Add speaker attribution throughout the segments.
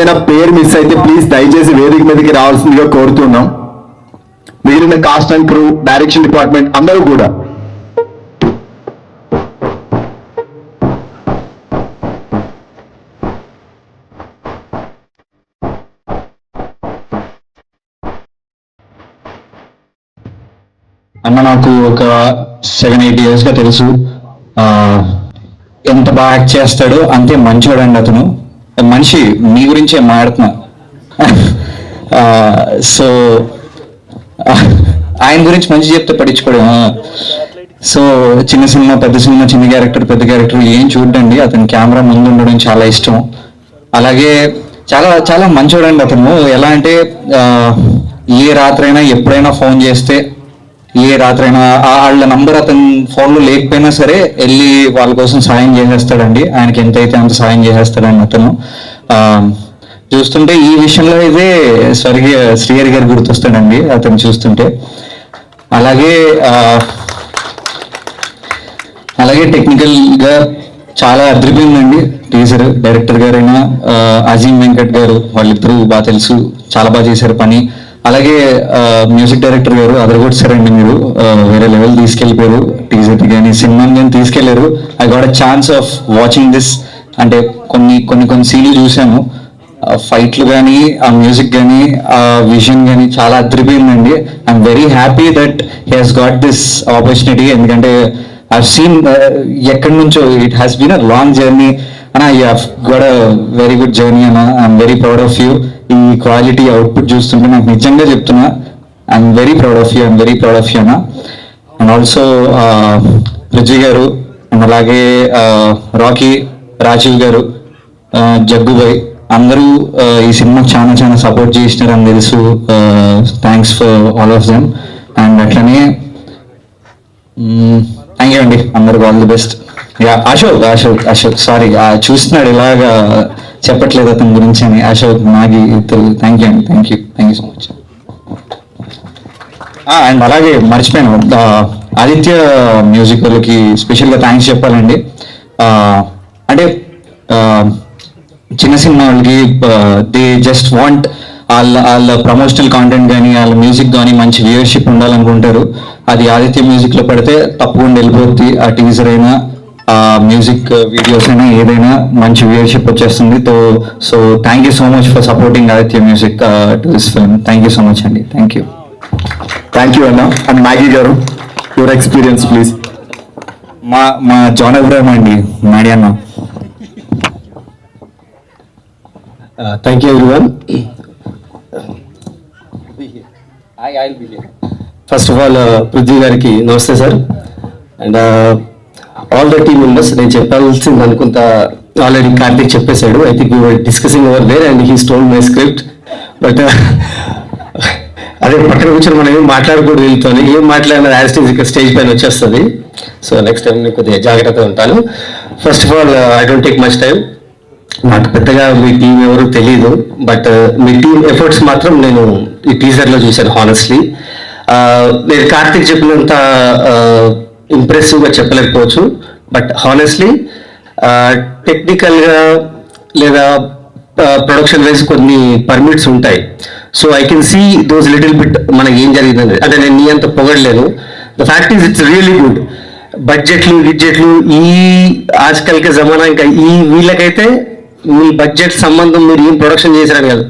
Speaker 1: ఏదైనా పేరు మిస్ అయితే ప్లీజ్ దయచేసి వేదిక మీదకి రావాల్సిందిగా కోరుతున్నాం. మిగిలిన cast and crew direction department అందరూ కూడా.
Speaker 2: అన్న నాకు ఒక సెవెన్ ఎయిట్ ఇయర్స్గా తెలుసు. ఎంత బాగా యాక్ట్ చేస్తాడో అంతే మంచోడు అతను. మనిషి మీ గురించే మాట్లాడుతున్నా. సో ఆయన గురించి మంచి చెప్తే పట్టించుకోడు. సో చిన్న సినిమా పెద్ద సినిమా చిన్న క్యారెక్టర్ పెద్ద క్యారెక్టర్ ఏం చూడండి అతని కెమెరా ముందు ఉండడం చాలా ఇష్టం. అలాగే చాలా చాలా మంచోడండి అతను. ఎలా అంటే ఏ రాత్రైనా ఎప్పుడైనా ఫోన్ చేస్తే ఏ రాత్రైనా ఆ- వాళ్ళ నంబర్ అతని ఫోన్లో లేకపోయినా సరే వెళ్ళి వాళ్ళ కోసం సాయం చేసేస్తాడండి. ఆయనకి ఎంతైతే అంత సాయం చేసేస్తాడండి అతను. చూస్తుంటే ఈ విషయంలో అయితే స్వర్గీయ శ్రీహరి గారు గుర్తొస్తాడండి అతను చూస్తుంటే. అలాగే అలాగే టెక్నికల్గా చాలా అదిరిపోయిందండి టీచర్ డైరెక్టర్ గారైనా అజీమ్ వెంకట్ గారు వాళ్ళిద్దరూ బాగా తెలుసు చాలా బాగా చేశారు పని. అలాగే మ్యూజిక్ డైరెక్టర్ గారు అదరగొట్టారండి మీరు. వేరే లెవెల్ తీసుకెళ్ళిపోయారు. టీజర్ కానీ సినిమాని కానీ తీసుకెళ్ళారు I got a chance of watching this అంటే కొన్ని కొన్ని కొన్ని సీన్లు చూసాము ఫైట్లు కానీ ఆ మ్యూజిక్ కానీ ఆ విజన్ కానీ చాలా అదిరిపోయిందండి. I'm very happy that he has got this opportunity ఎందుకంటే ఐ సీన్ ఎక్కడి నుంచో it has been a long journey అన్న you have got a very good journey అన్న. I'm very proud of you ఈ క్వాలిటీ అవుట్పుట్ చూస్తుంటే నాకు నిజంగా చెప్తున్నా I'm very proud of you I'm very proud of you అన్న. అండ్ ఆల్సో పృథ్వీ గారు and అలాగే రాకీ రాజీవ్ గారు జగ్గుబాయ్ అందరూ ఈ సినిమాకి చాలా చాలా సపోర్ట్ చేసినారు అని తెలుసు thanks for all of them and అట్లనే థ్యాంక్ యూ అండి. అందరికి all the best yeah Ashok Ashok Ashok. Sorry చూస్తున్నాడు ఇలాగా చెప్పట్లేదు అతని గురించి అని. అశోక్ నాగి థ్యాంక్ యూ అండి. Thank you thank you so much and అలాగే మర్చిపోయాను. ఆదిత్య మ్యూజిక్ వాళ్ళకి స్పెషల్గా థ్యాంక్స్ చెప్పాలండి. అంటే చిన్న సినిమా వాళ్ళకి దే జస్ట్ వాంట్ వాళ్ళ వాళ్ళ ప్రమోషనల్ కాంటెంట్ కానీ వాళ్ళ మ్యూజిక్ కానీ మంచి వ్యూయర్షిప్ ఉండాలనుకుంటారు. అది ఆదిత్య మ్యూజిక్లో పడితే తప్పకుండా వెళ్ళిపోద్ది. ఆ టీజర్ అయినా మ్యూజిక్ వీడియోస్ అయినా ఏదైనా మంచి వ్యూయర్షిప్ వచ్చేస్తుంది. So so thank you so much for supporting Aditya music to this film thank you so much అండి థ్యాంక్ యూ
Speaker 1: థ్యాంక్ యూ అన్న అండ్ మ్యాగీ గారు యువర్ ఎక్స్పీరియన్స్ ప్లీజ్
Speaker 2: మా మా జాన్ అబ్రాహం అండి. మాడి అన్న
Speaker 3: thank you everyone first of all Prithvi గారికి నమస్తే sir and all the team members నేను చెప్పాల్సింది అనుకుంట ఆల్రెడీ కార్తీక్ చెప్పేశాడు. I think you discussing over there and he stole my script but అదే పక్కన కూర్చొని మనం ఏం మాట్లాడకూడదు వీళ్ళతో ఏం మాట్లాడినా యాజ్ ఇక్కడ స్టేజ్ పైన వచ్చేస్తుంది. సో నెక్స్ట్ టైం నేను కొద్దిగా జాగ్రత్తగా ఉంటాను. First of all I don't take much time నాకు పెద్దగా మీ టీం ఎవరు తెలియదు బట్ uh, మీ టీం ఎఫర్ట్స్ మాత్రం నేను ఈ టీజర్లో చూశాను హానెస్ట్లీ uh, నేను కార్తిక్ చెప్పినంత uh, ఇంప్రెసివ్గా చెప్పలేకపోవచ్చు బట్ హానెస్ట్లీ టెక్నికల్గా లేదా ప్రొడక్షన్ వైజ్ కొన్ని పర్మిట్స్ ఉంటాయి. So I can see those little bit మనకి ఏం జరిగిందని అంటే నేను నీ అంత పొగడలేను the fact is it's really good బడ్జెట్లు గిడ్జెట్లు ఈ ఆజ్కల్కి జమానా ఇంకా ఈ వీళ్ళకైతే మీ బడ్జెట్ సంబంధం మీరు ఏం ప్రొడక్షన్ చేశారని కాదు.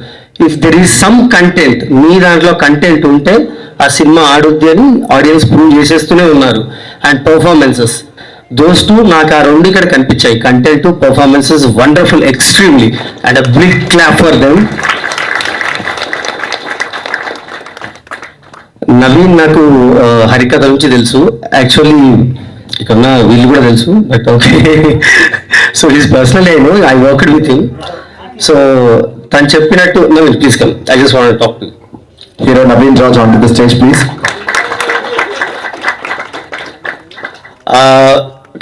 Speaker 3: If there is some content మీ దాంట్లో కంటెంట్ ఉంటే ఆ సినిమా ఆడుద్ది అని ఆడియన్స్ ప్రూవ్ చేసేస్తూనే ఉన్నారు. అండ్ పర్ఫార్మెన్సెస్ దోస్ టూ నాకు ఆ రెండు ఇక్కడ కనిపించాయి. Content performances wonderful extremely and a big clap for them Naveen నాకు హరికథ నుంచి తెలుసు. యాక్చువల్లీ ఇక్కడ ఉన్న వీళ్ళు కూడా తెలుసు. But okay so he's personal నేను I worked with him so తను చెప్పినట్టు Naveen please come I just want talk to
Speaker 1: hero Naveen Raj on the stage please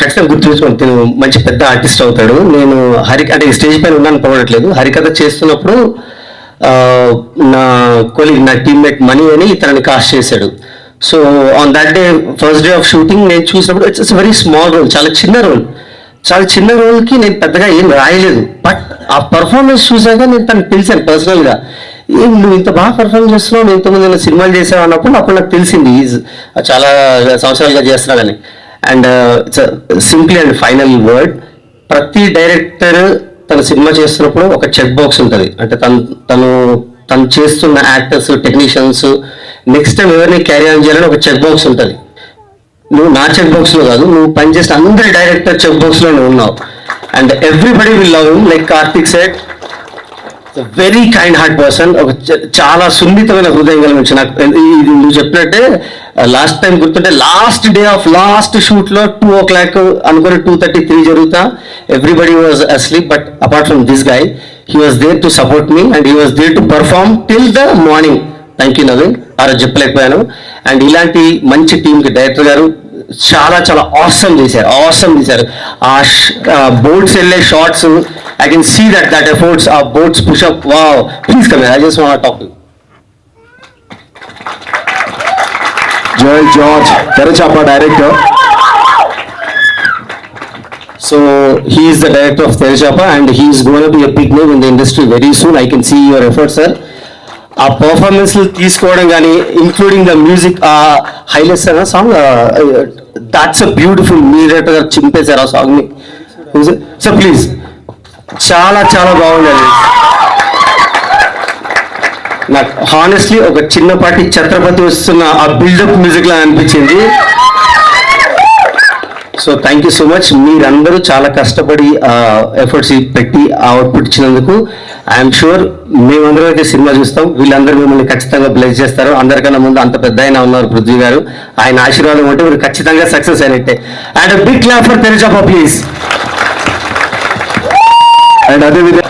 Speaker 3: ఖచ్చితంగా గుర్తుంచుకోండి తను మంచి పెద్ద ఆర్టిస్ట్ అవుతాడు. నేను హరి అంటే స్టేజ్ పైన ఉన్నాను పోవట్లేదు హరికథ చేస్తున్నప్పుడు నా కొలీగ్ నా టీమ్మేట్ మనీ అని తనని కాస్ట్ చేశాడు. So on that day first day of shooting నేను చూసినప్పుడు ఇట్స్ వెరీ స్మాల్ రోల్ చాలా చిన్న రోల్ చాలా చిన్న రోల్కి నేను పెద్దగా ఏం రాయలేదు. బట్ ఆ పర్ఫార్మెన్స్ చూసాక నేను తను తెలిసాను పర్సనల్గా ఏం నువ్వు ఇంత బాగా పర్ఫార్మ్ చేస్తున్నావు నువ్వు ఇంతకుముందు సినిమాలు చేసావు అన్నప్పుడు అప్పుడు నాకు తెలిసింది ఈజ్ చాలా సంవత్సరాలుగా చేస్తున్నాడని and simply and final word ప్రతి డైరెక్టర్ తన సినిమా చేస్తున్నప్పుడు ఒక చెక్ బాక్స్ ఉంటుంది. అంటే తను తను తను చేస్తున్న యాక్టర్స్ టెక్నీషియన్స్ నెక్స్ట్ టైం ఎవరిని క్యారీ ఆన్ చేయాలని ఒక చెక్ బాక్స్ ఉంటుంది. నువ్వు నా చెక్ బాక్స్లో కాదు నువ్వు పనిచేసిన అందరి డైరెక్టర్ చెక్ బాక్స్లో నువ్వు ఉన్నావు and everybody will love like Karthik set very kind heart person ఒక చాలా సున్నితమైన హృదయం కలిగించి నాకు. ఇది నువ్వు చెప్పినట్టే లాస్ట్ టైం గుర్తుంటే లాస్ట్ డే ఆఫ్ లాస్ట్ షూట్లో టూ ఓ క్లాక్ అనుకుని టూ థర్టీ త్రీ జరుగుతా. Everybody was asleep but apart from this guy he was there to support me and he was there to perform till the morning thank you Naveen ఆ రోజు చెప్పలేకపోయాను. And ఇలాంటి మంచి టీంకి director గారు చాలా చాలా awesome చేశారు. ఆసమ్ చేశారు. ఆ బోట్స్ వెళ్ళే shots I can see that that efforts ఆ బోట్స్ పుషప్ వా please come I just want talk
Speaker 1: Joel George Therachapa director
Speaker 3: So he is the director of Tereshapa and he is going to be a big name in the industry very soon. I can see your efforts, sir. ఆ performance తీసుకోవడం కానీ including the music ఆ highlights అన్న song that's a beautiful మీరేట్ గారు చింపేశారు ఆ సాంగ్ని సో ప్లీజ్ చాలా చాలా బాగుండేది నాకు హానెస్ట్లీ ఒక చిన్నపాటి ఛత్రపతి వస్తున్న ఆ బిల్డప్ మ్యూజిక్ లా అనిపించింది. So thank you so much మీరందరూ చాలా కష్టపడి ఎఫర్ట్స్ పెట్టి ఆ అవుట్పుట్ ఇచ్చినందుకు. ఐఎమ్ షూర్ మేమందరం అయితే సినిమా చూస్తాం. వీళ్ళందరూ మిమ్మల్ని ఖచ్చితంగా బ్లెస్ చేస్తారు. అందరికన్నా ముందు అంత పెద్ద ఆయన ఉన్నారు పృథ్వీ గారు. ఆయన ఆశీర్వాదం ఉంటే మీరు ఖచ్చితంగా సక్సెస్ అయినట్టే. And big clap for Therachapa please
Speaker 1: and అదేవిధంగా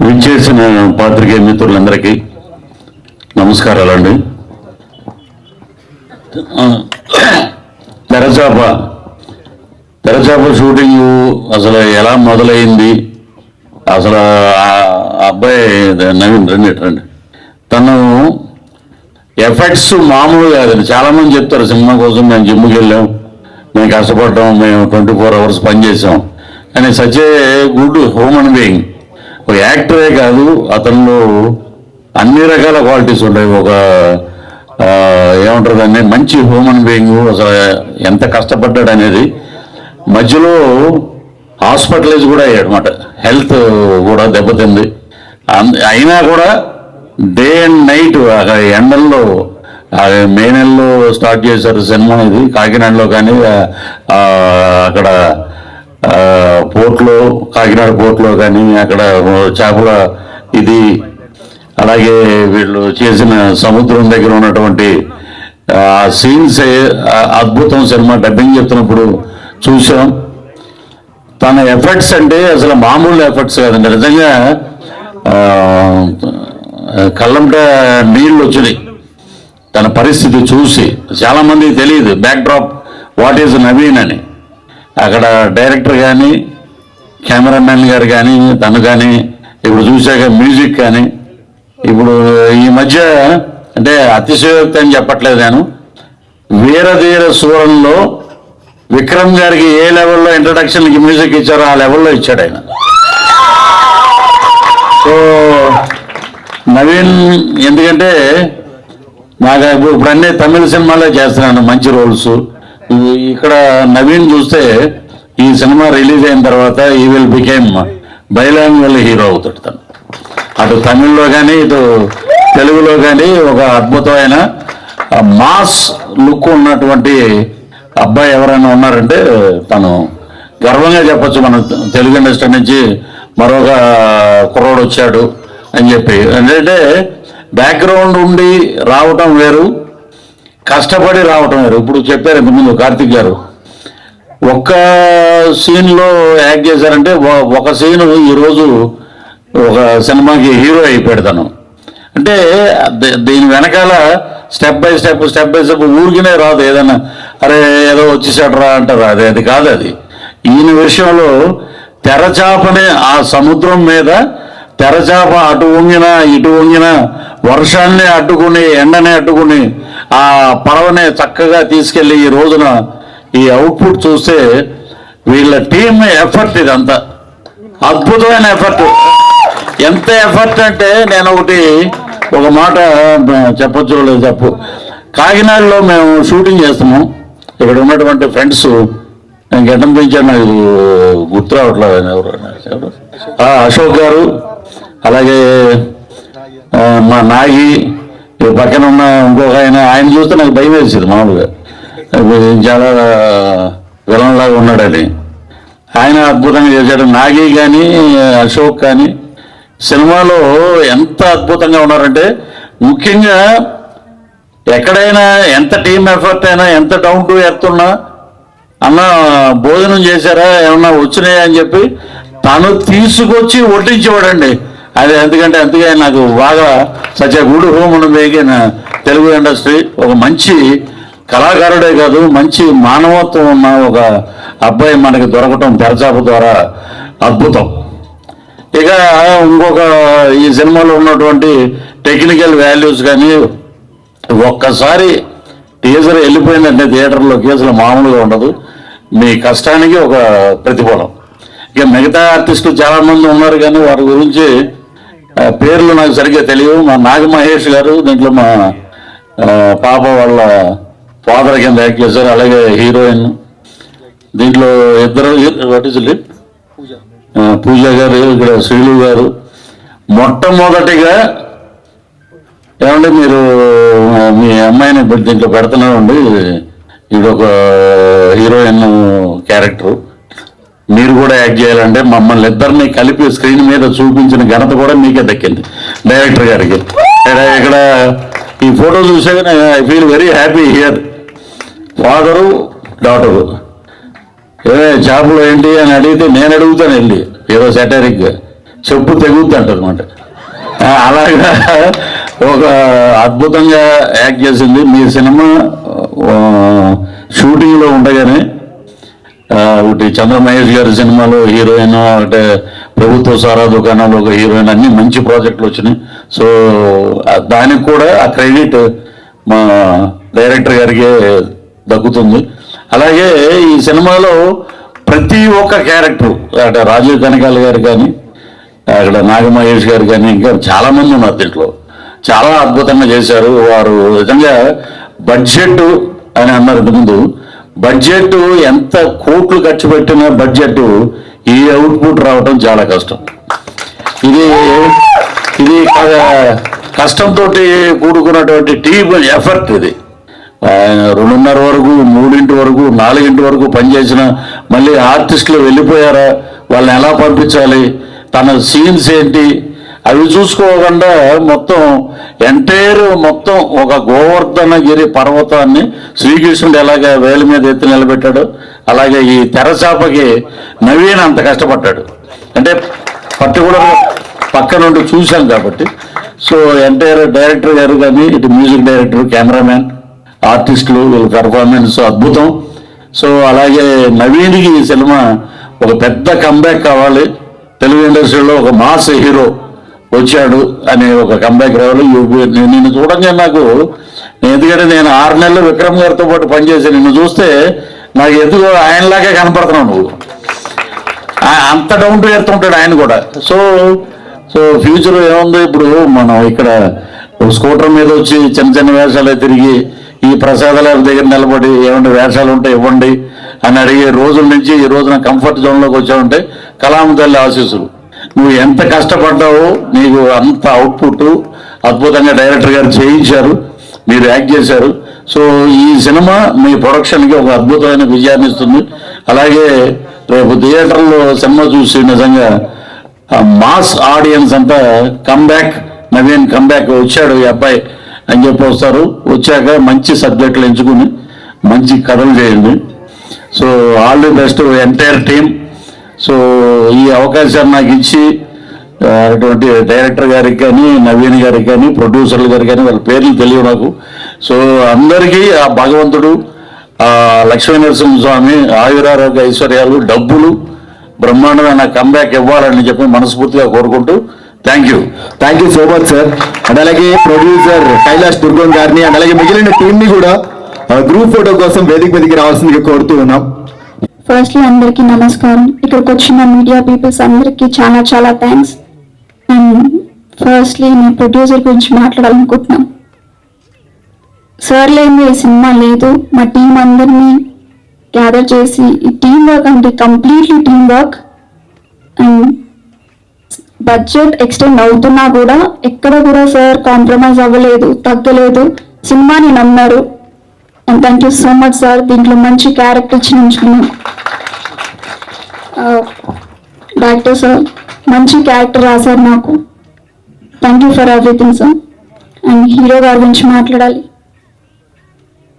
Speaker 4: విచ్చేసిన పాత్రికేయ మిత్రులందరికీ నమస్కారాలండి. ఆ, తెరచాప. తెరచాప షూటింగ్ అసలు ఎలా మొదలైంది? అసలు అబ్బాయి నవీన్ రండి రండి. తను ఎఫెక్ట్స్ మామూలు కాదండి చాలామంది చెప్తారు సినిమా కోసం మేము జిమ్కి వెళ్ళాం. మేము కష్టపడ్డాం. మేము ట్వంటీ ఫోర్ అవర్స్ పనిచేసాం కానీ such a good human being. ఒక యాక్టరే కాదు అతనిలో అన్ని రకాల క్వాలిటీస్ ఉంటాయి. ఒక ఏమంటారు దాన్ని? మంచి హ్యూమన్ బీయింగ్ అసలు ఎంత కష్టపడ్డాడు అనేది మధ్యలో హాస్పిటలైజ్ కూడా అయ్యాడనమాట హెల్త్ కూడా దెబ్బతింది. అయినా కూడా డే అండ్ నైట్ ఎండల్లో మే నెలలో స్టార్ట్ చేశారు సినిమా ఇది కాకినాడలో కానీ అక్కడ పోర్ట్లో కాకినాడ పోర్ట్లో కానీ అక్కడ చేపల ఇది అలాగే వీళ్ళు చేసిన సముద్రం దగ్గర ఉన్నటువంటి ఆ సీన్స్ అద్భుతం సినిమా డబ్బింగ్ చెప్తున్నప్పుడు చూసాం. తన ఎఫర్ట్స్ అంటే అసలు మామూలు ఎఫర్ట్స్ కాదండి. నిజంగా కళ్ళంట నీళ్ళు వచ్చినాయి. తన పరిస్థితి చూసి. చాలామంది తెలియదు backdrop what is Naveen అని. అక్కడ డైరెక్టర్ కానీ కెమెరామెన్ గారు కానీ తను కానీ ఇప్పుడు చూశాక మ్యూజిక్ కానీ ఇప్పుడు ఈ మధ్య అంటే అతిశయోక్తి అని చెప్పట్లేదు నేను. వీరధీర సూరంలో విక్రమ్ గారికి ఏ లెవెల్లో ఇంట్రడక్షన్కి మ్యూజిక్ ఇచ్చారో ఆ లెవెల్లో ఇచ్చాడు ఆయన. సో నవీన్ ఎందుకంటే నాకు ఇప్పుడు ఇప్పుడు అన్ని తమిళ సినిమాలే చేస్తున్నాను మంచి రోల్స్. ఇక్కడ నవీన్ చూస్తే ఈ సినిమా రిలీజ్ అయిన తర్వాత ఈ విల్ బికేమ్ బైలాంగ్వల్ హీరో అవుతాడు తను. అటు తమిళ్ళో కానీ ఇటు తెలుగులో కానీ ఒక అద్భుతమైన మాస్ లుక్ ఉన్నటువంటి అబ్బాయి ఎవరైనా ఉన్నారంటే తను గర్వంగా చెప్పొచ్చు. మన తెలుగు ఇండస్ట్రీ నుంచి మరొక కుర్రోడు వచ్చాడు అని చెప్పి. ఎందుకంటే బ్యాక్గ్రౌండ్ ఉండి రావటం వేరు కష్టపడి రావటం వేరు. ఇప్పుడు చెప్పారు ఇంతకుముందు కార్తిక్ గారు. ఒక్క సీన్లో యాక్ట్ చేశారంటే ఒక సీన్ ఈరోజు ఒక సినిమాకి హీరో అయిపోయాడు తను. అంటే దీని వెనకాల step by step step by step ఊరికినే రాదు ఏదైనా అరే ఏదో వచ్చేసాడు రా అంటారు. అది అది కాదు అది. ఈయన విషయంలో తెరచాపనే ఆ సముద్రం మీద తెరచాప అటు వంగిన ఇటు వంగిన వర్షాన్ని అడ్డుకుని ఎండని అడ్డుకుని ఆ పడవని చక్కగా తీసుకెళ్ళి ఈ రోజున ఈ అవుట్పుట్ చూస్తే వీళ్ళ టీం ఎఫర్ట్ ఇదంతా. అద్భుతమైన ఎఫర్ట్. ఎంత ఎఫర్ట్ అంటే నేను ఒకటి ఒక మాట చెప్పచ్చు లేదు చెప్పు. కాకినాడలో మేము షూటింగ్ చేస్తాము ఇక్కడ ఉన్నటువంటి ఫ్రెండ్స్ నేను గడ్డం పెంచాను నాకు గుర్తు రావట్లేదు. ఎవరు అశోక్ గారు అలాగే మా నాగి పక్కన ఉన్న ఇంకొక ఆయన ఆయన చూస్తే నాకు భయం వేసింది మామూలుగా. చాలా విలన్లాగా ఉన్నాడని. ఆయన అద్భుతంగా చేశాడు. నాగి కానీ అశోక్ కానీ సినిమాలో ఎంత అద్భుతంగా ఉన్నారంటే ముఖ్యంగా ఎక్కడైనా ఎంత టీం ఎఫర్ట్ అయినా ఎంత డౌన్ టు ఎర్త్ ఉన్నా అన్న భోజనం చేశారా ఏమన్నా వచ్చినాయా అని చెప్పి తను తీసుకొచ్చి వడ్డించేవాడండి. అది ఎందుకంటే అందుకే నాకు బాగా such good home making Telugu industry ఒక మంచి కళాకారుడే కాదు మంచి మానవత్వం ఉన్న ఒక అబ్బాయి మనకి దొరకటం తెరచాప ద్వారా అద్భుతం. ఇక ఇంకొక ఈ సినిమాలో ఉన్నటువంటి టెక్నికల్ వాల్యూస్ కానీ ఒక్కసారి టీజర్ వెళ్ళిపోయిందంటే థియేటర్లోకి అసలు మామూలుగా ఉండదు. మీ కష్టానికి ఒక ప్రతిఫలం. ఇక మిగతా ఆర్టిస్టులు చాలామంది ఉన్నారు కానీ వారి గురించి పేర్లు నాకు సరిగ్గా తెలియవు. మా నాగ మహేష్ గారు దీంట్లో మా పాప వాళ్ళ ఫాదర్ కింద యాక్ట్ చేశారు. అలాగే హీరోయిన్. దీంట్లో ఇద్దరు వాట్ ఇస్ లిప్ పూజ గారు ఇక్కడ శ్రీలు గారు. మొట్టమొదటిగా ఏమంటే మీరు మీ అమ్మాయిని ఇప్పుడు దీంట్లో పెడుతున్నారండి ఇది ఒక హీరోయిన్ క్యారెక్టర్. మీరు కూడా యాక్ట్ చేయాలంటే మమ్మల్ని ఇద్దరిని కలిపి స్క్రీన్ మీద చూపించిన ఘనత కూడా మీకే దక్కింది డైరెక్టర్ గారికి. ఇక్కడ ఇక్కడ ఈ ఫోటో చూసాక I feel very happy here. Father daughter. ఏ చేపలు ఏంటి అని అడిగితే నేను అడుగుతాను వెళ్ళి ఏదో సెటరిక్ చెప్పు తెగుద్ది అంటారు అనమాట అలాగా ఒక అద్భుతంగా యాక్ట్ చేసింది. మీ సినిమా షూటింగ్లో ఉండగానే ఒకటి చంద్రమహేష్ గారి సినిమాలో హీరోయిన్ అంటే ప్రభుత్వ సారా దుకాణాలు ఒక హీరోయిన్ అన్ని మంచి ప్రాజెక్టులు వచ్చినాయి. సో దానికి కూడా ఆ క్రెడిట్ మా డైరెక్టర్ గారికి దక్కుతుంది. అలాగే ఈ సినిమాలో ప్రతి ఒక్క క్యారెక్టర్ అంటే రాజీవ్ కనకాల గారు కానీ అక్కడ నాగమహేష్ గారు కానీ ఇంకా చాలామంది ఉన్నారు దీంట్లో. చాలా అద్భుతంగా చేశారు. వారు నిజంగా బడ్జెట్ అని అన్నారు ఇంతకుముందు. బడ్జెట్ ఎంత కోట్లు ఖర్చు పెట్టిన బడ్జెట్ ఈ అవుట్పుట్ రావడం చాలా కష్టం. ఇది ఇది కష్టంతో కూడుకున్నటువంటి టీమ్ ఎఫర్ట్ ఇది. ఆయన రెండున్నర వరకు మూడింటి వరకు నాలుగింటి వరకు పనిచేసిన మళ్ళీ ఆర్టిస్టులు వెళ్ళిపోయారా? వాళ్ళని ఎలా పంపించాలి? తన సీన్స్ ఏంటి? అవి చూసుకోకుండా మొత్తం ఎంటైర్ మొత్తం ఒక గోవర్ధనగిరి పర్వతాన్ని శ్రీకృష్ణుడు ఎలాగ వేల మీద ఎత్తి నిలబెట్టాడు అలాగే ఈ తెరచాపకి నవీన్ అంత కష్టపడ్డాడు. అంటే పర్టికులర్ పక్క నుండి చూశాం కాబట్టి. సో ఎంటైర్ డైరెక్టర్ గారు కానీ ఇటు మ్యూజిక్ డైరెక్టర్ కెమెరామ్యాన్ ఆర్టిస్టులు వీళ్ళ పెర్ఫార్మెన్స్ అద్భుతం. సో అలాగే నవీన్కి ఈ సినిమా ఒక పెద్ద కంబ్యాక్ కావాలి. తెలుగు ఇండస్ట్రీలో ఒక మాస్ హీరో వచ్చాడు అనే ఒక కంబ్యాక్ రావాలి. యు- నేను నిన్ను చూడంగా నాకు ఎందుకంటే నేను ఆరు నెలలు విక్రమ్ గారితో పాటు పనిచేసి నిన్ను చూస్తే నాకు ఎందుకు ఆయనలాగే కనపడుతున్నావు నువ్వు. అంత డౌన్ టు ఎర్త్ ఉంటాడు ఆయన కూడా. సో సో ఫ్యూచర్ ఏముంది? ఇప్పుడు మనం ఇక్కడ స్కూటర్ మీద వచ్చి చిన్న చిన్న వేషాలు తిరిగి ఈ ప్రసాదాల దగ్గర నిలబడి ఏమంటే వేషాలు ఉంటే ఇవ్వండి అని అడిగే రోజుల నుంచి ఈ రోజున కంఫర్ట్ జోన్లోకి వచ్చావంటే కలాం తల్లి ఆశీస్సులు. నువ్వు ఎంత కష్టపడ్డావో నీకు అంత అవుట్పుట్ అద్భుతంగా డైరెక్టర్ గారు చేయించారు మీరు యాక్ట్ చేశారు. సో ఈ సినిమా మీ ప్రొడక్షన్కి ఒక అద్భుతమైన విజయాన్ని ఇస్తుంది. అలాగే రేపు థియేటర్లో సినిమా చూసి నిజంగా మాస్ ఆడియన్స్ అంతా కమ్బ్యాక్ నవీన్ కమ్బ్యాక్ వచ్చాడు ఈ అబ్బాయి. అని చెప్పి వస్తారు. వచ్చాక మంచి సబ్జెక్టులు ఎంచుకుని మంచి కథలు చేయండి. So all the best entire team so ఈ అవకాశాన్ని నాకు ఇచ్చి అటువంటి డైరెక్టర్ గారికి కానీ నవీన్ గారికి కానీ ప్రొడ్యూసర్లు గారికి కానీ వాళ్ళ పేర్లు తెలియవు నాకు. సో అందరికీ ఆ భగవంతుడు ఆ లక్ష్మీ నరసింహస్వామి ఆయురారోగ్య ఐశ్వర్యాలు డబ్బులు బ్రహ్మాండమైన కంబ్యాక్ ఇవ్వాలని చెప్పి మనస్ఫూర్తిగా కోరుకుంటూ thank you
Speaker 1: thank you so much sir and అలాగే ప్రొడ్యూసర్ కైలాష్ దుర్గం గారిని అండ్ అలాగే మిగిలిన టీం ని కూడా గ్రూప్ ఫోటో కోసం వేదిక మీదకి రావాల్సిందిగా కోరుతూ ఉన్నాం.
Speaker 5: ఫస్ట్లీ అందరికీ నమస్కారం. ఇక్కడికి వచ్చిన మీడియా పీపుల్స్ అందరికీ చాలా చాలా థ్యాంక్స్ అండ్ ఫస్ట్లీ నేను ప్రొడ్యూసర్ గురించి మాట్లాడాలనుకుంటున్నాం. సార్ లేని సినిమా లేదు. మా టీం అందరినీ గ్యాదర్ చేసి ఈ టీం వర్క్ అంటే completely team work and budget extend అవుతున్నా కూడా ఎక్కడ కూడా సార్ కాంప్రమైజ్ అవ్వలేదు తగ్గలేదు. సినిమాని నమ్మారు. And thank you so much sir దీంట్లో మంచి క్యారెక్టర్ ఇచ్చి ఉంచుకున్నాం డాక్టర్ సార్ మంచి క్యారెక్టర్ రాశారు నాకు. Thank you for everything sir and hero గారి గురించి మాట్లాడాలి.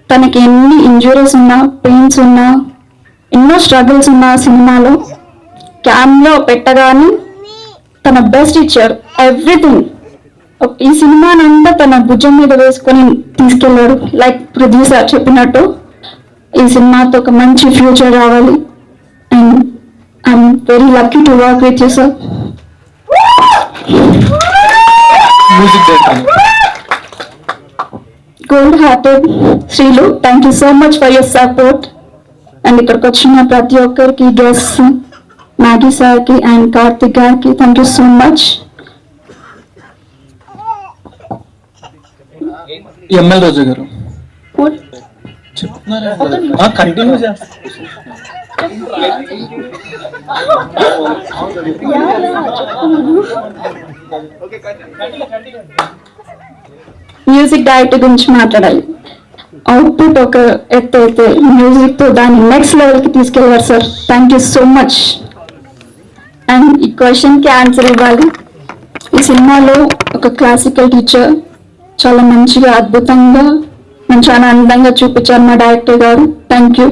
Speaker 5: తనకి ఎన్ని ఇంజురీస్ ఉన్నా పెయిన్స్ ఉన్నా ఎన్నో స్ట్రగుల్స్ ఉన్నా సినిమాలో క్యామ్లో పెట్టగానే తన బెస్ట్ ఇచ్చారు ఎవ్రీథింగ్ ఈ సినిమానంతా తన భుజం మీద వేసుకొని తీసుకెళ్ళాడు లైక్ ప్రొడ్యూసర్ చెప్పినట్టు. ఈ సినిమాతో ఒక మంచి ఫ్యూచర్ రావాలి. And I'm very lucky to work with you sir gold hearted Sreelu thank you so much for your support and ఇక్కడికి వచ్చిన ప్రతి ఒక్కరికి గెస్ట్ మ్యాగీ సార్కి అండ్ కార్తిక్ గారికి thank you so much
Speaker 2: ML రోజు గారు కంటిన్యూ చేస్తా
Speaker 5: మ్యూజిక్ డైరెక్టర్ గురించి మాట్లాడాలి అవుట్పుట్ ఒక ఎత్తు అయితే మ్యూజిక్తో దాన్ని నెక్స్ట్ లెవెల్కి తీసుకెళ్ళారు sir thank you so much and ఈ క్వశ్చన్కి ఆన్సర్ ఇవ్వాలి. ఈ సినిమాలో ఒక క్లాసికల్ టీచర్ చాలా మంచిగా అద్భుతంగా మంచి అందంగా చూపించారు మా డైరెక్టర్ గారు. థ్యాంక్ యూ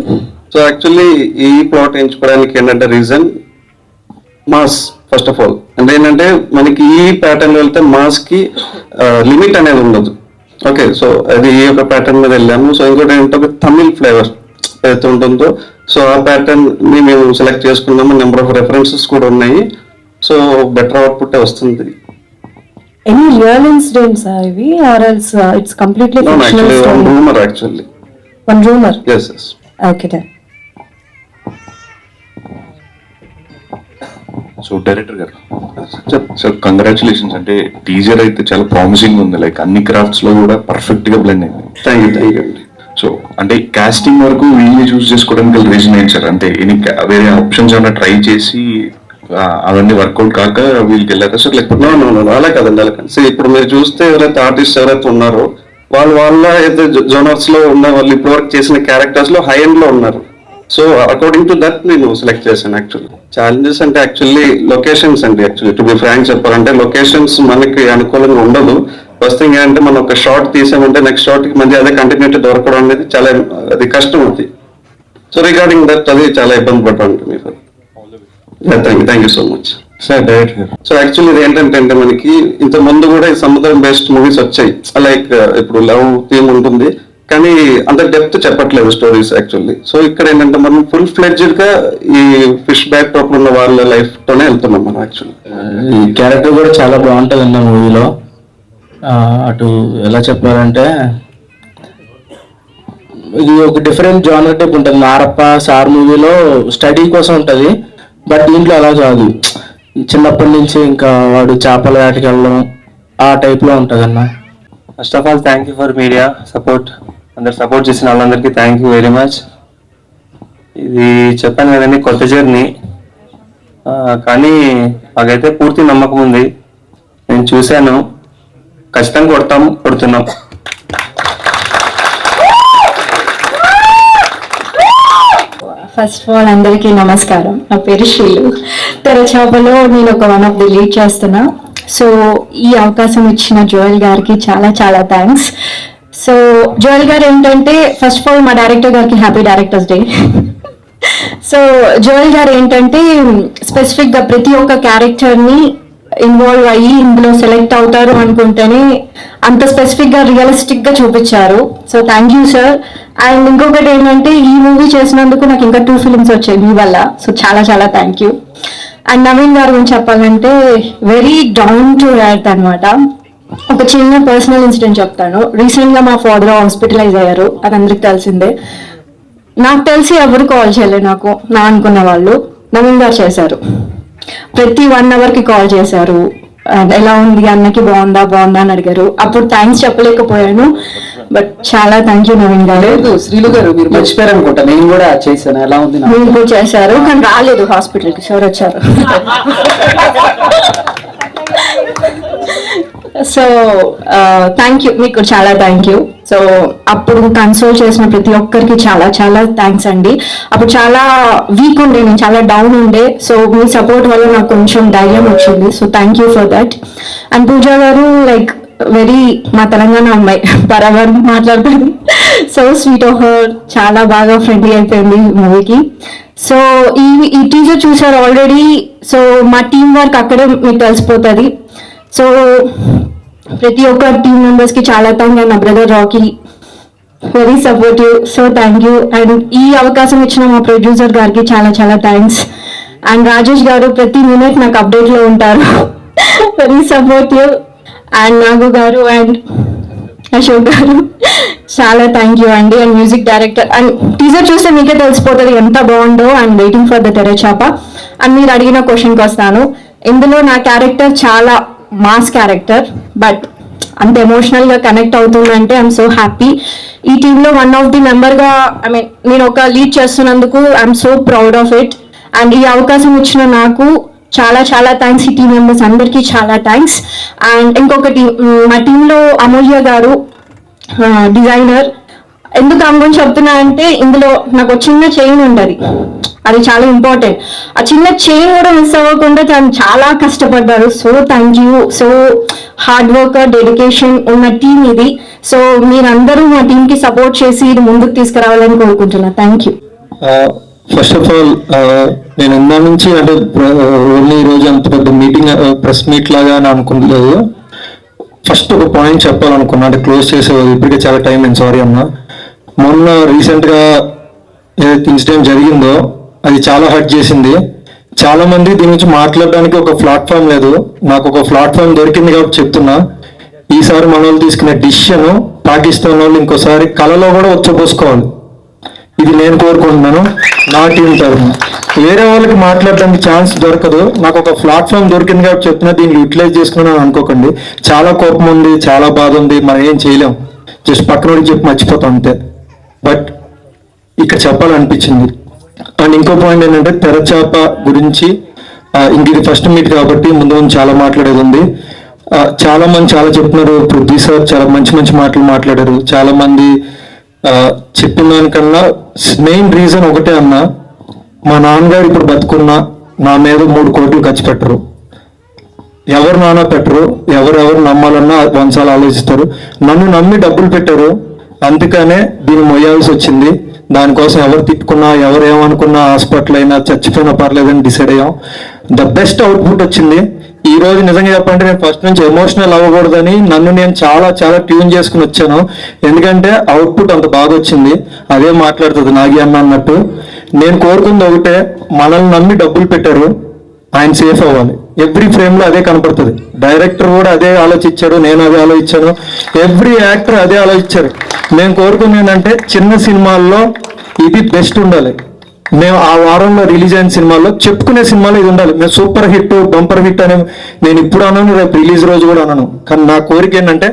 Speaker 6: సో యాక్చువల్లీ ఈ ప్లాట్ ఎంచుకోవడానికి ఏంటంటే reason mass first of all అంటే ఏంటంటే మనకి ఈ ప్యాటర్న్ వెళ్తే మాస్కి లిమిట్ అనేది ఉండదు. ఓకే సో అది ఈ యొక్క ప్యాటర్న్ మీద వెళ్ళాము. సో ఇంకోటి ఏంటంటే ఒక తమిళ్ ఫ్లేవర్ ఏదైతే ఉంటుందో సో ఆ ప్యాటర్న్ని మేము సెలెక్ట్ చేసుకున్నాము. నెంబర్ ఆఫ్ రెఫరెన్సెస్ కూడా ఉన్నాయి. సో బెటర్ అవుట్పుట్ వస్తుంది.
Speaker 7: Or else uh, it's completely fictional
Speaker 6: actually
Speaker 7: story?
Speaker 6: Rumour actually
Speaker 7: One rumor.
Speaker 6: Yes yes
Speaker 7: Okay then.
Speaker 8: So director గారు సార్ కంగ్రాచులేషన్స్ అంటే టీజర్ అయితే చాలా ప్రామిసింగ్ ఉంది. లైక్ అన్ని క్రాఫ్ట్స్లో కూడా పర్ఫెక్ట్గా బ్లెండ్ అయింది.
Speaker 6: థ్యాంక్ యూ థ్యాంక్ యూ అండి.
Speaker 8: సో అంటే కాస్టింగ్ వరకు వీళ్ళని చూస్ చేసుకోవడానికి రీజన్ ఏంటి సార్ అంటే ఎన్ని వేరే ఆప్షన్స్ ఏమైనా ట్రై చేసి అవన్నీ వర్కౌట్ కాక వీళ్ళకి వెళ్ళారా సార్ లేకపోతే
Speaker 6: అలా కదండి అలా కాదు. ఇప్పుడు మీరు చూస్తే ఎవరైతే ఆర్టిస్ట్ ఎవరైతే ఉన్నారో వాళ్ళు వాళ్ళ అయితే జోనర్స్లో ఉన్న వాళ్ళు ఇప్పుడు వర్క్ చేసిన క్యారెక్టర్స్లో హై ఎండ్లో ఉన్నారు. సో అకార్డింగ్ టు దట్ నేను సెలెక్ట్ చేశాను యాక్చువల్లీ ఛాలెంజెస్ అంటే యాక్చువల్లీ లొకేషన్స్ అండి యాక్చువల్లీ టు బి ఫ్రాంక్ చెప్పాలంటే లొకేషన్స్ మనకి అనుకూలంగా ఉండదు. ఫస్ట్ థింగ్ ఏంటంటే మనం ఒక షార్ట్ తీసామంటే నెక్స్ట్ షార్ట్కి మధ్య అదే కంటిన్యూటీ దొరకడం అనేది చాలా అది కష్టం అవుతుంది సో రిగార్డింగ్ దట్ అది చాలా ఇబ్బంది పడ్డాను మీకు thank you thank you so much so actually ఇది ఏంటంటే అంటే మనకి ఇంత ముందు కూడా సముద్రం బేస్డ్ మూవీస్ వచ్చాయి. లైక్ ఇప్పుడు లవ్ థీమ్ ఉంటుంది. కానీ అంత డెప్త్ చెప్పట్లేదు స్టోరీస్ యాక్చువల్లీ సో ఇక్కడ ఏంటంటే మనం ఫుల్ ఫ్లెడ్జ్డ్గా ఈ ఫిష్ బ్యాక్ టాప్ ఉన్న వాళ్ళ లైఫ్ తోనే వెళ్తున్నాం మనం యాక్చువల్లీ
Speaker 3: ఈ క్యారెక్టర్ కూడా చాలా బాగుంటుంది అన్న మూవీలో అటు ఎలా చెప్పాలంటే ఇది ఒక డిఫరెంట్ జానర్ టైప్ ఉంటుంది. నారప్ప సార్ మూవీలో స్టడీ కోసం ఉంటుంది. బట్ దీంట్లో అలా కాదు. చిన్నప్పటి నుంచి ఇంకా వాడు చేపల వేటకి వెళ్ళడం ఆ టైప్లో ఉంటుంది అన్న
Speaker 9: first of all thank you for media support అందరు సపోర్ట్ చేసిన వాళ్ళందరికీ థ్యాంక్ యూ వెరీ మచ్ ఇది చెప్పాను కదండి కొత్త జర్నీ కానీ మాకైతే పూర్తి నమ్మకం ఉంది. నేను చూశాను. ఖచ్చితంగా కొడతాం కొడుతున్నాం.
Speaker 7: ఫస్ట్ ఆఫ్ ఆల్ అందరికీ నమస్కారం. నా పేరు షీలు తెరచాపలో నేను ఒక వన్ ఆఫ్ ది లీడ్ చేస్తున్నా. సో ఈ అవకాశం ఇచ్చిన జోయల్ గారికి చాలా చాలా థ్యాంక్స్ సో జోయల్ గారు ఏంటంటే ఫస్ట్ ఆఫ్ ఆల్ మా డైరెక్టర్ గారికి happy directors day so Joel గారు ఏంటంటే స్పెసిఫిక్గా ప్రతి ఒక్క క్యారెక్టర్ని ఇన్వాల్వ్ అయ్యి ఇందులో సెలెక్ట్ అవుతారు అనుకుంటేనే అంత స్పెసిఫిక్గా రియలిస్టిక్గా చూపించారు. So thank you sir and ఇంకొకటి ఏంటంటే ఈ మూవీ చేసినందుకు నాకు ఇంకా టూ ఫిలిమ్స్ వచ్చాయి మీ వల్ల. సో చాలా చాలా థ్యాంక్ యూ అండ్ నవీన్ గారి గురించి చెప్పాలంటే వెరీ డౌన్ టు ఎర్త్ అనమాట ఒక చిన్న పర్సనల్ ఇన్సిడెంట్ చెప్తాను. రీసెంట్గా మా ఫాదర్ హాస్పిటలైజ్ అయ్యారు. అది అందరికి తెలిసిందే. నాకు తెలిసి ఎవరు కాల్ చేయలేదు నాకు. నా అనుకున్న వాళ్ళు. నవీన్ గారు చేశారు. ప్రతి వన్ అవర్కి కాల్ చేశారు. ఎలా ఉంది అన్నకి బాగుందా బాగుందా అని అడిగారు. అప్పుడు థ్యాంక్స్ చెప్పలేకపోయాను. బట్ చాలా థ్యాంక్ యూ నవీన్ గారు.
Speaker 10: లేదు శ్రీలు గారు మీరు మర్చిపోయారు అనుకుంటా నేను కూడా చేశాను ఎలా ఉంది నాకు?
Speaker 7: మీరు కూడా చేశారు. కానీ రాలేదు హాస్పిటల్కి సార్ వచ్చారు? సో థ్యాంక్ యూ మీకు చాలా థ్యాంక్ యూ సో అప్పుడు కన్సోల్ చేసిన ప్రతి ఒక్కరికి చాలా చాలా థ్యాంక్స్ అండి. అప్పుడు చాలా వీక్ ఉండే నేను చాలా డౌన్ ఉండే. సో మీ సపోర్ట్ వల్ల నాకు కొంచెం ధైర్యం వచ్చింది. So thank you for that and Pooja గారు లైక్ వెరీ మా తెలంగాణ అమ్మాయి బరాబర్ మాట్లాడతాను సో స్వీట్ ఆఫ్ హర్ చాలా బాగా ఫ్రెండ్లీ అయిపోయింది మూవీకి. సో ఈ ఈ టీజర్ చూసారు ఆల్రెడీ సో మా టీం వర్క్ అక్కడే మీకు తెలిసిపోతుంది. సో ప్రతి ఒక్క టీం మెంబర్స్కి చాలా థ్యాంక్ నా brother Rocky very supportive so thank you and ఈ అవకాశం ఇచ్చిన మా ప్రొడ్యూసర్ గారికి చాలా చాలా థ్యాంక్స్ అండ్ రాజేష్ గారు ప్రతి మినిట్ నాకు అప్డేట్లో ఉంటారు. వెరీ సపోర్టివ్ అండ్ నాగు గారు అండ్ అశోక్ గారు చాలా థ్యాంక్ యూ అండి. And music director and teaser చూస్తే మీకే తెలిసిపోతుంది ఎంత బాగుందో. And waiting for the Terachapa. And మీరు అడిగిన క్వశ్చన్కి వస్తాను. ఇందులో నా క్యారెక్టర్ చాలా మాస్ క్యారెక్టర్ బట్ అంత ఎమోషనల్గా కనెక్ట్ అవుతుందంటే ఐఎమ్ సో హ్యాపీ ఈ టీంలో వన్ ఆఫ్ ది మెంబర్గా ఐ మీన్ నేను ఒక లీడ్ చేస్తున్నందుకు I'm so proud of it and ఈ అవకాశం ఇచ్చిన నాకు చాలా చాలా థ్యాంక్స్ ఈ టీం మెంబర్స్ అందరికీ చాలా థ్యాంక్స్ అండ్ ఇంకొకటి మ్, మా టీంలో అమూల్య గారు డిజైనర్ ఎందుకు ఆమె గురించి చెప్తున్నా అంటే ఇందులో నాకు ఒక చిన్న చైన్ ఉండదు అది చాలా ఇంపార్టెంట్ ఆ చిన్న చైన్ కూడా మిస్ అవ్వకుండా తను చాలా కష్టపడ్డారు so thank you so hard work dedication ఉన్న టీం ఇది. సో మీరందరూ మా టీం కి సపోర్ట్ చేసి ఇది ముందుకు తీసుకురావాలని కోరుకుంటున్నా. Thank you
Speaker 11: first of all నేను ఇందా నుంచి అంటే ఓన్లీ ఈ రోజు అంత పెద్ద మీటింగ్ ప్రెస్ మీట్ లాగా అని అనుకోలేదు ఫస్ట్ ఒక పాయింట్ చెప్పాలనుకున్నా అంటే క్లోజ్ చేసే ఇప్పటికే చాలా టైం నేను సారీ అన్నా. మొన్న రీసెంట్గా ఏదైతే ఇన్సిడెంట్ జరిగిందో అది చాలా హర్ట్ చేసింది. చాలా మంది దీని గురించి మాట్లాడడానికి ఒక ప్లాట్ఫామ్ లేదు. నాకు ఒక ప్లాట్ఫామ్ దొరికింది కాబట్టి చెప్తున్నా. ఈసారి మన వాళ్ళు తీసుకునే డిసిషన్ పాకిస్తాన్ వాళ్ళు ఇంకోసారి కళలో కూడా వచ్చపోసుకోవాలి ఇది నేను కోరుకుంటున్నాను నా టీం తరఫున. వేరే వాళ్ళకి మాట్లాడడానికి ఛాన్స్ దొరకదు. నాకు ఒక ప్లాట్ఫామ్ దొరికింది కాబట్టి చెప్తున్నా. దీన్ని యూటిలైజ్ చేసుకున్నాను అనుకోకండి. చాలా కోపం ఉంది చాలా బాధ ఉంది. మనం ఏం చేయలేం. జస్ట్ పక్కనోడికి చెప్పి మర్చిపోతాం అంతే. బట్ ఇక్కడ చెప్పాలనిపించింది. అండ్ ఇంకో పాయింట్ ఏంటంటే తెరచాప గురించి ఇంక ఇది ఫస్ట్ మీట్ కాబట్టి ముందు ముందు చాలా మాట్లాడేది ఉంది. చాలా మంది చాలా చెప్తున్నారు పృథ్వీ సార్ చాలా మంచి మంచి మాటలు మాట్లాడారు. చాలా మంది చెప్పిన దానికన్నా మెయిన్ రీజన్ ఒకటే అన్నా మా నాన్నగారు ఇప్పుడు బతుకున్న నా మీద మూడు కోట్లు ఖర్చు పెట్టరు. ఎవరు నాన్న పెట్టరు ఎవరెవరు నమ్మాలన్నా వంశాలు ఆలోచిస్తారు. నన్ను నమ్మి డబ్బులు పెట్టారు అందుకనే దీన్ని మొయ్యాల్సి వచ్చింది. దానికోసం ఎవరు తిట్టుకున్నా ఎవరు ఏమనుకున్నా హాస్పిటల్ అయినా చచ్చిపోయినా పర్లేదని డిసైడ్ అయ్యాం. ద బెస్ట్ అవుట్పుట్ వచ్చింది. ఈ రోజు నిజంగా చెప్పాలంటే నేను ఫస్ట్ నుంచి ఎమోషనల్ అవ్వకూడదని నన్ను నేను చాలా చాలా ట్యూన్ చేసుకుని వచ్చాను. ఎందుకంటే అవుట్పుట్ అంత బాగా వచ్చింది. అదే మాట్లాడుతుంది నాగి అన్న అన్నట్టు. నేను కోరుకుంది ఒకటే మనల్ని నమ్మి డబ్బులు పెట్టారు. ఆయన సేఫ్ అవ్వాలి. ఎవ్రీ ఫ్రేమ్లో అదే కనపడుతుంది. డైరెక్టర్ కూడా అదే ఆలోచించాడు నేను అదే ఆలోచించాను. ఎవ్రీ యాక్టర్ అదే ఆలోచించారు. మేము కోరుకునేది ఏంటంటే చిన్న సినిమాల్లో ఇది బెస్ట్ ఉండాలి. మేము ఆ వారంలో రిలీజ్ అయిన సినిమాల్లో చెప్పుకునే సినిమాలో ఇది ఉండాలి. మేము సూపర్ హిట్ బంపర్ హిట్ అని నేను ఇప్పుడు అన్నాను రేపు రిలీజ్ రోజు కూడా అన్నాను కానీ నా కోరిక ఏంటంటే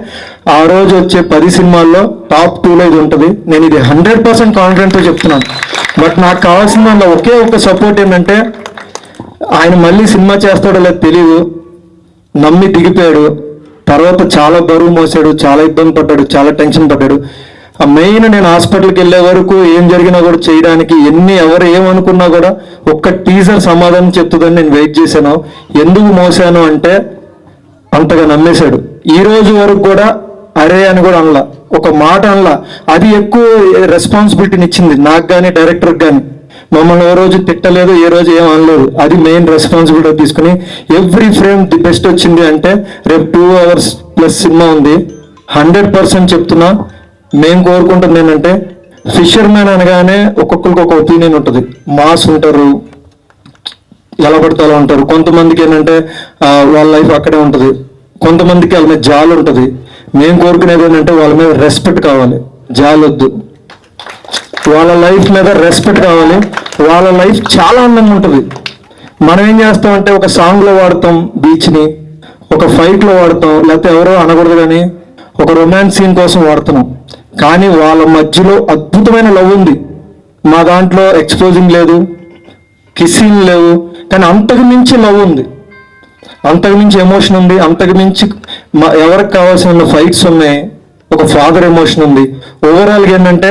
Speaker 11: ఆ రోజు వచ్చే పది సినిమాల్లో టాప్ టూలో ఇది ఉంటుంది. నేను ఇది హండ్రెడ్ పర్సెంట్ కాన్ఫిడెంట్తో చెప్తున్నాను. బట్ నాకు కావాల్సిన దానిలో ఒకే ఒక సపోర్ట్ ఏంటంటే ఆయన మళ్ళీ సినిమా చేస్తాడో లేదు తెలియదు నమ్మి దిగిపోయాడు. తర్వాత చాలా బరువు మోసాడు చాలా ఇబ్బంది పడ్డాడు చాలా టెన్షన్ పడ్డాడు. ఆ మెయిన్ నేను హాస్పిటల్కి వెళ్ళే వరకు ఏం జరిగినా కూడా చేయడానికి ఎన్ని ఎవరు ఏమనుకున్నా కూడా ఒక్క టీజర్ సమాధానం చెప్తుందని నేను వెయిట్ చేశాను. ఎందుకు మోసాను అంటే అంతగా నమ్మేశాడు. ఈ రోజు వరకు కూడా అరే అని కూడా అనలా. ఒక మాట అనలా. అది ఎక్కువ రెస్పాన్సిబిలిటీని ఇచ్చింది. నాకు కానీ డైరెక్టర్కి కానీ మమ్మల్ని ఏ రోజు తిట్టలేదు ఏ రోజు ఏం అనలేదు. అది మెయిన్ రెస్పాన్సిబిలిటీ తీసుకుని ఎవ్రీ ఫ్రేమ్ ది బెస్ట్ వచ్చింది అంటే రేపు టూ అవర్స్ ప్లస్ సినిమా ఉంది. హండ్రెడ్ పర్సెంట్ చెప్తున్నా. మేము కోరుకుంటుంది ఏంటంటే ఫిషర్ మ్యాన్ అనగానే ఒక్కొక్కరికి ఒక ఒపీనియన్ ఉంటుంది. మాస్ ఉంటారు ఎలా పడితే అలా ఉంటారు. కొంతమందికి ఏంటంటే వాళ్ళ లైఫ్ అక్కడే ఉంటుంది. కొంతమందికి వాళ్ళ మీద జాలు ఉంటుంది. మేము కోరుకునేది ఏంటంటే వాళ్ళ మీద రెస్పెక్ట్ కావాలి. జాలొద్దు. వాళ్ళ లైఫ్ మీద రెస్పెక్ట్ కావాలి. వాళ్ళ లైఫ్ చాలా అందంగా ఉంటుంది. మనం ఏం చేస్తామంటే ఒక సాంగ్లో వాడతాం బీచ్ని ఒక ఫైట్లో వాడతాం లేకపోతే ఎవరో అనకూడదు కానీ ఒక రొమాన్స్ సీన్ కోసం వాడుతున్నాం. కానీ వాళ్ళ మధ్యలో అద్భుతమైన లవ్ ఉంది. మా దాంట్లో ఎక్స్పోజింగ్ లేదు కిస్సింగ్ లేవు కానీ అంతకు మించి లవ్ ఉంది. అంతకు మించి ఎమోషన్ ఉంది అంతకు మించి మా ఎవరికి కావాల్సిన ఫైట్స్ ఉన్నాయి ఒక ఫాదర్ ఎమోషన్ ఉంది. ఓవరాల్గా ఏంటంటే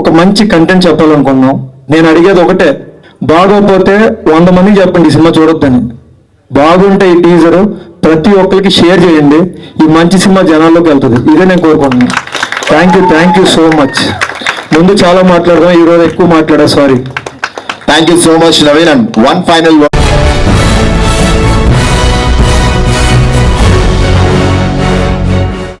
Speaker 11: ఒక మంచి కంటెంట్ చెప్పాలనుకున్నాం. నేను అడిగేది ఒకటే బాగోపోతే వంద మందికి చెప్పండి ఈ సినిమా చూడొద్దని. బాగుంటే ఈ టీజరు ప్రతి ఒక్కరికి షేర్ చేయండి ఈ మంచి సినిమా జనాల్లోకి వెళ్తుంది. ఇదే నేను కోరుకుంటున్నాను. Thank you thank you so much ముందు చాలా మాట్లాడదాం ఈ రోజు ఎక్కువ మాట్లాడా sorry
Speaker 1: thank you so much Naveen and one final